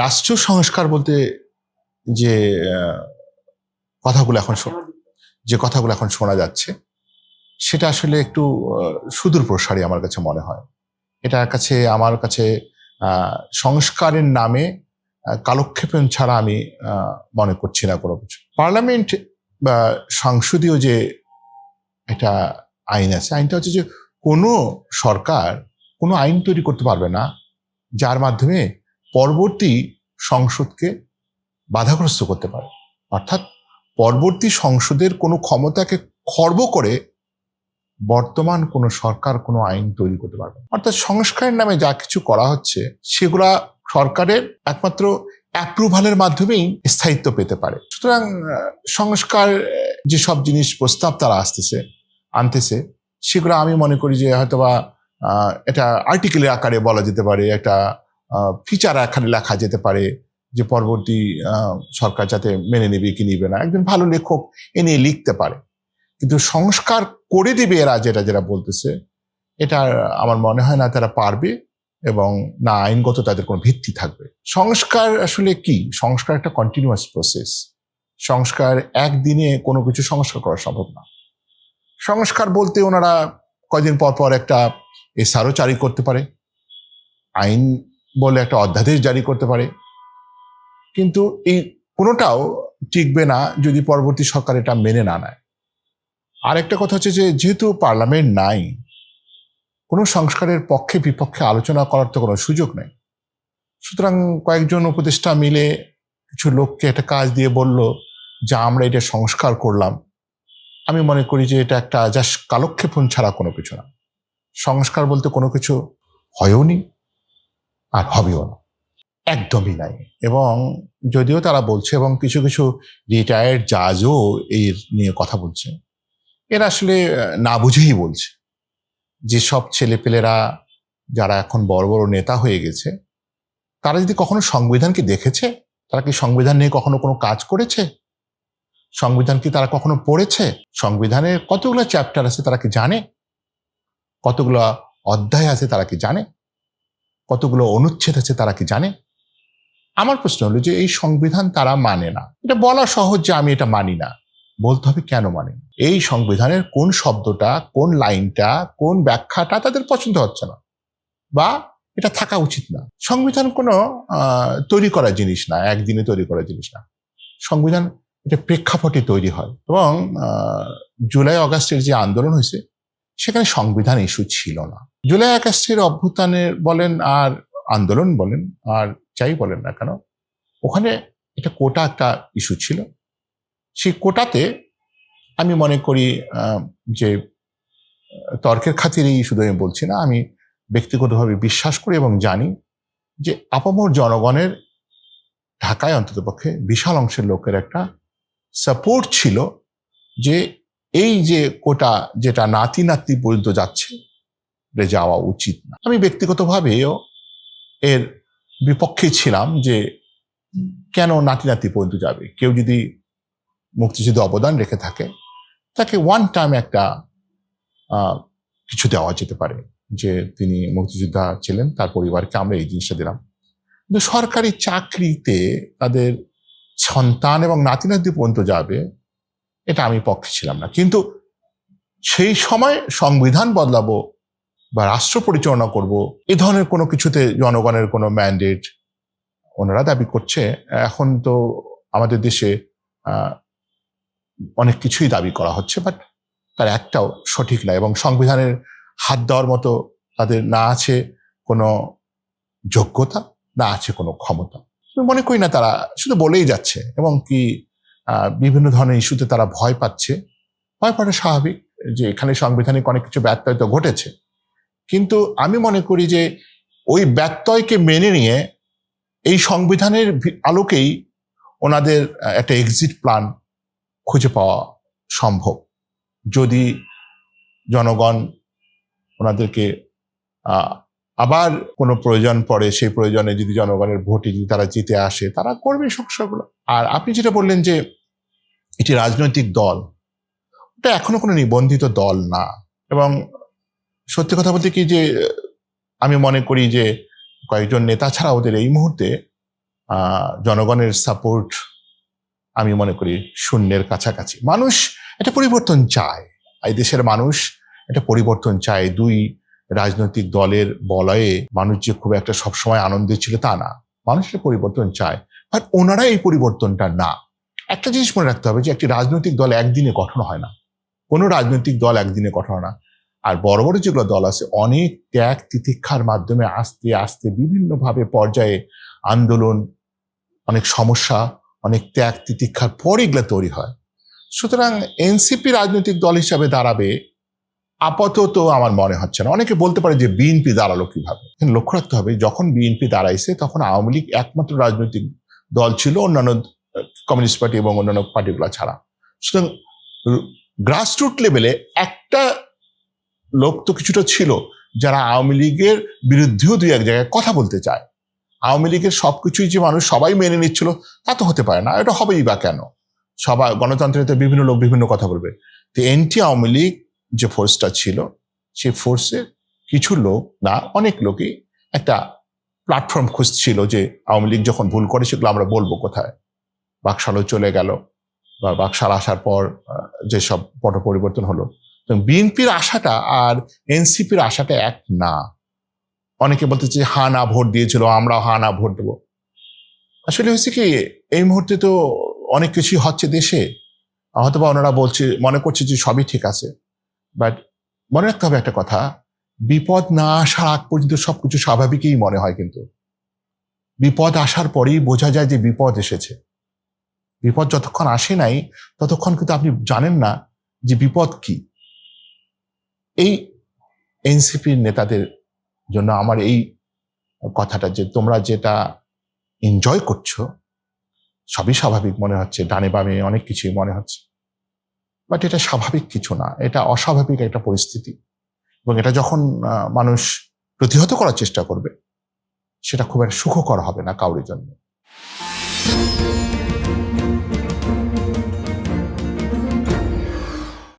রাষ্ট্র সংস্কার বলতে যে কথাগুলো এখন যে কথাগুলো এখন শোনা যাচ্ছে, সেটা আসলে একটু সুদূর প্রসারী আমার কাছে মনে হয়। এটার কাছে, আমার কাছে সংস্কারের নামে কালক্ষেপণ ছাড়া আমি মনে করছি না কোনো কিছু। পার্লামেন্ট বা সংসদীয় যে একটা আইন আছে, আইনটা হচ্ছে যে কোনো সরকার কোনো আইন তৈরি করতে পারবে না, যার মাধ্যমে পরবর্তী সংসদকে বাধাগ্রস্ত করতে পারে। অর্থাৎ পরবর্তী সংসদের কোনো ক্ষমতাকে খর্ব করে বর্তমান কোনো সরকার কোনো আইন তৈরি করতে পারবে অর্থাৎ সংস্কারের নামে যা কিছু করা হচ্ছে সেগুলা সরকারের একমাত্র অ্যাপ্রুভালের মাধ্যমেই স্থায়িত্ব পেতে পারে। সুতরাং সংস্কার আহ, যেসব জিনিস প্রস্তাব তারা আসতেছে আনতেছে সেগুলো আমি মনে করি যে হয়তোবা এটা আর্টিকেলের আকারে বলা যেতে পারে একটা ফিচার এখানে লেখা যেতে পারে যে পরবর্তী সরকার যাতে মেনে নেবে কি নিবে না। একজন ভালো লেখক এ নিয়ে লিখতে পারে। কিন্তু সংস্কার করে দিবে এরা যেটা যেটা বলতেছে, এটা আমার মনে হয় না তারা পারবে এবং না আইনগত তাদের কোনো ভিত্তি থাকবে। সংস্কার আসলে কি? সংস্কার একটা কন্টিনিউয়াস প্রসেস সংস্কার একদিনে কোনো কিছু সংস্কার করা সম্ভব না। সংস্কার বলতে ওনারা কয়দিন পর পর একটা এসআরও জারি করতে পারে। আইন বলে একটা অধ্যাদেশ জারি করতে পারে। কিন্তু এই কোনোটাও টিকবে না যদি পরবর্তী সরকার এটা মেনে না নেয়। আরেকটা কথা হচ্ছে যে, যেহেতু পার্লামেন্ট নাই, কোনো সংস্কারের পক্ষে বিপক্ষে আলোচনা করার তো কোনো সুযোগ নেই। সুতরাং কয়েকজন উপদেষ্টা মিলে কিছু লোককে একটা কাজ দিয়ে বলল যে, আমরা এটা সংস্কার করলাম। আমি মনে করি যে, এটা একটা জাস্ট কালক্ষেপণ ছাড়া কোনো কিছু না। সংস্কার বলতে কোনো কিছু হয়ও নি আর হবেও না। একদমই নাই। এবং যদিও তারা বলছে এবং কিছু কিছু রিটায়ার্ড জাজও এর নিয়ে কথা বলছে। এরা আসলে না বুঝেই বলছে যে যেসব ছেলেপেলেরা যারা এখন বড় বড় নেতা হয়ে গেছে, তারা যদি কখনো সংবিধানকে দেখেছে, তারা কি সংবিধান নিয়ে কখনো কোনো কাজ করেছে? সংবিধান কি তারা কখনো পড়েছে? সংবিধানের কতগুলো চ্যাপ্টার আছে তারা কি জানে? কতগুলো অধ্যায় আছে তারা কি জানে? কতগুলো অনুচ্ছেদ আছে তারা কি জানে? আমার প্রশ্ন হলো যে এই সংবিধান তারা মানে না। এটা বলা সহজ যে আমি এটা মানি না। বলতে হবে কেন মানে? এই সংবিধানের কোন শব্দটা, কোন লাইনটা, কোন ব্যাখ্যাটা তাদের পছন্দ হচ্ছে না। বা এটা থাকা উচিত না। সংবিধান কোনো তৈরি করা জিনিস না, একদিনে তৈরি করা জিনিস না। সংবিধান এটা প্রেক্ষাপটে তৈরি হয় এবং জুলাই, অগাস্টের যে আন্দোলন হয়েছে, সেখানে সংবিধান ইস্যু ছিল না। জুলাই আগস্টের অভ্যুত্থানের বলেন আর আন্দোলন বলেন, আর যাই বলেন না কেন, ওখানে এটা কোটা একটা ইস্যু ছিল। সেই কোটাতে আমি মনে করি যে তর্কের খাতিরেই শুধু আমি বলছি না, আমি ব্যক্তিগতভাবে বিশ্বাস করি এবং জানি যে আপামর জনগণের ঢাকায় অন্ততপক্ষে বিশাল অংশের লোকের একটা সাপোর্ট ছিল যে এই যে কোটা যেটা নাতি নাতি পর্যন্ত যাচ্ছে যাওয়া উচিত না। আমি ব্যক্তিগতভাবেও এর বিপক্ষে ছিলাম যে কেন নাতি নাতি পর্যন্ত যাবে? কেউ যদি মুক্তিযুদ্ধে অবদান রেখে থাকে, তাকে ওয়ান টাইম একটা কিছু দেওয়া যেতে পারে যে তিনি মুক্তিযোদ্ধা ছিলেন, তার পরিবারকে আমরা এই জিনিসটা দিলাম। কিন্তু সরকারি চাকরিতে তাদের সন্তান এবং নাতি নাতি পর্যন্ত যাবে, এটা আমি পক্ষে ছিলাম না। কিন্তু সেই সময় সংবিধান বদলাবো বা রাষ্ট্র পরিচালনা করব, এ ধরনের কোনো কিছুতে জনগণের কোনো ম্যান্ডেট ওনারা দাবি করছে। এখন তো আমাদের দেশে অনেক কিছুই দাবি করা হচ্ছে বাট তার একটাও সঠিক নয় এবং সংবিধানের হাত দেওয়ার মতো তাদের না আছে কোনো যোগ্যতা, না আছে কোনো ক্ষমতা। মনে করি না তারা, শুধু বলেই যাচ্ছে এবং কি বিভিন্ন ধরনের ইস্যুতে তারা ভয় পাচ্ছে। ভয় পাওয়াটা স্বাভাবিক যে এখানে সাংবিধানিক অনেক কিছু তো ঘটেছে। কিন্তু আমি মনে করি যে ওই ব্যত্যয়কে মেনে নিয়ে এই সংবিধানের আলোকেই ওনাদের একটা এক্সিট প্ল্যান খুঁজে পাওয়া সম্ভব। যদি জনগণ ওনাদেরকে আবার কোনো প্রয়োজন পড়ে, সেই প্রয়োজনে যদি জনগণের ভোটে যদি তারা জিতে আসে, তারা করবে সমস্যাগুলো আর আপনি যেটা বললেন যে এটি রাজনৈতিক দল, ওটা এখনও কোনো নিবন্ধিত দল না। এবং সত্যি কথা বলতে কি যে, আমি মনে করি যে কয়েকজন নেতা ছাড়া ওদের এই মুহূর্তে জনগণের সাপোর্ট আমি মনে করি শূন্যের কাছাকাছি। মানুষ এটা পরিবর্তন চায়। এই দেশের মানুষ এটা পরিবর্তন চায়। দুই রাজনৈতিক দলের বলয়ে মানুষ যে খুব একটা সবসময় আনন্দে ছিল তা না। মানুষ এটা পরিবর্তন চায়। বাট ওনারা এই পরিবর্তনটা না। একটা জিনিস মনে রাখতে হবে যে, একটি রাজনৈতিক দল একদিনে গঠন হয় না। কোনো রাজনৈতিক দল একদিনে গঠন হয় না। আর বড় বড় যেগুলো দল আছে, অনেক ত্যাগ তিতিক্ষার মাধ্যমে আস্তে আস্তে বিভিন্নভাবে পর্যায়ে আন্দোলন, অনেক সমস্যা, অনেক ত্যাগ তিতিক্ষার পর এগুলো তৈরি হয়। সুতরাং এনসিপি রাজনৈতিক দল হিসাবে দাঁড়াবে, আপাতত আমার মনে হচ্ছে না। অনেকে বলতে পারে যে বিএনপি দাঁড়াল কীভাবে? লক্ষ্য রাখতে হবে, যখন বিএনপি দাঁড়াইছে, তখন আওয়ামী লীগ একমাত্র রাজনৈতিক দল ছিল অন্যান্য কমিউনিস্ট পার্টি এবং অন্যান্য পার্টিগুলো ছাড়া। সুতরাং, গ্রাসরুট লেভেলে একটা লোক তো কিছুটা ছিল, যারা আওয়ামী লীগের বিরুদ্ধেও দুই এক জায়গায় কথা বলতে চায়। আওয়ামী লীগের সবকিছুই যে মানুষ সবাই মেনে নিচ্ছিল, তা তো হতে পারে না, এটা হবেই বা কেন? সবাই গণতন্ত্রে তো বিভিন্ন লোক বিভিন্ন কথা বলবে। তো এনটি আওয়ামী লীগ যে ফোর্সটা ছিল, সেই ফোর্সের কিছু লোক না, অনেক লোকই একটা প্ল্যাটফর্ম খুঁজছিল যে আওয়ামী লীগ যখন ভুল করে, সেগুলো আমরা বলব কোথায়? বাকশালও চলে গেল, বা বাকশাল আসার পর যেসব পট পরিবর্তন হলো বিএনপির আশাটা আর এনসিপির আশাটা এক না। অনেকে বলতেছে হা না ভোট দিয়েছিল আমরা হা না ভোট দেবো। আসলে হয়েছে কি, এই মুহূর্তে তো অনেক কিছুই হচ্ছে দেশে। হয়তো বা ওনারা বলছে, মনে করছে যে সবই ঠিক আছে। বাট মনে রাখতে হবে একটা কথা, বিপদ না আসার আগ পর্যন্ত সবকিছু স্বাভাবিকই মনে হয় কিন্তু। বিপদ আসার পরেই বোঝা যায় যে বিপদ এসেছে। বিপদ যতক্ষণ আসে নাই, ততক্ষণ কিন্তু আপনি জানেন না যে বিপদ কি। এই এনসিপির নেতাদের জন্য আমার এই কথাটা যে তোমরা যেটা এনজয় করছ, সবই স্বাভাবিক মনে হচ্ছে। ডানে বামে অনেক কিছুই মনে হচ্ছে। বাট এটা স্বাভাবিক কিছু না। এটা অস্বাভাবিক একটা পরিস্থিতি। এবং এটা যখন মানুষ প্রতিহত করার চেষ্টা করবে, সেটা খুব একটা সুখকর হবে না কাউরির জন্য।